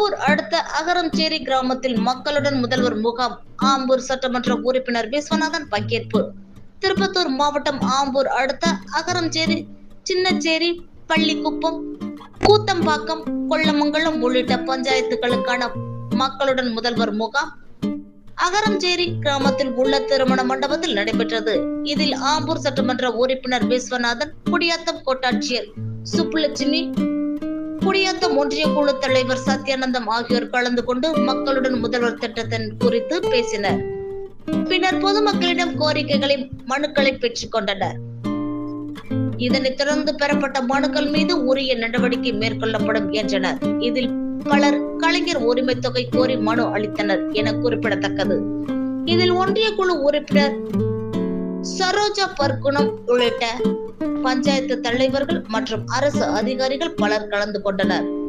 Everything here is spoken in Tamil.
ஆம்பூர் அடுத்த அகரம்சேரி கிராமத்தில் மக்களுடன் முதல்வர் முகாம் ஆம்பூர் சட்டமன்ற உறுப்பினர் விஸ்வநாதன் பங்கேற்பு. திருப்பத்தூர் மாவட்டம் ஆம்பூர் அடுத்த அகரம்சேரி சின்னச்சேரி பள்ளிக்குப்பம் கூத்தம்பாக்கம் கொல்லமங்கலம் உள்ளிட்ட பஞ்சாயத்துகளுக்கான மக்களுடன் முதல்வர் முகாம் அகரம்சேரி கிராமத்தில் உள்ள திருமண மண்டபத்தில் நடைபெற்றது. இதில் ஆம்பூர் சட்டமன்ற உறுப்பினர் விஸ்வநாதன் குடியாத்தம் கோட்டாட்சியர் சுப்புலட்சுமி குடியாத்தம் ஒன்றிய குழு தலைவர் சத்யானந்தம் ஆகியோர் கலந்து கொண்டு மக்களுடன் முதல்வர் திட்டத்தின் குறித்து பேசினர். பின்னர் பொதுமக்களிடம் கோரிக்கைகளை மனுக்களை பெற்றுக் கொண்டனர். இதனைத் தொடர்ந்து பெறப்பட்ட மனுக்கள் மீது உரிய நடவடிக்கை மேற்கொள்ளப்படும் என்றனர். இதில் பலர் கலைஞர் உரிமை தொகை கோரி மனு அளித்தனர் என குறிப்பிடத்தக்கது. இதில் ஒன்றிய குழு உறுப்பினர் சரோஜா பர்குணம் உள்ளிட்ட பஞ்சாயத்து தலைவர்கள் மற்றும் அரசு அதிகாரிகள் பலர் கலந்து கொண்டனர்.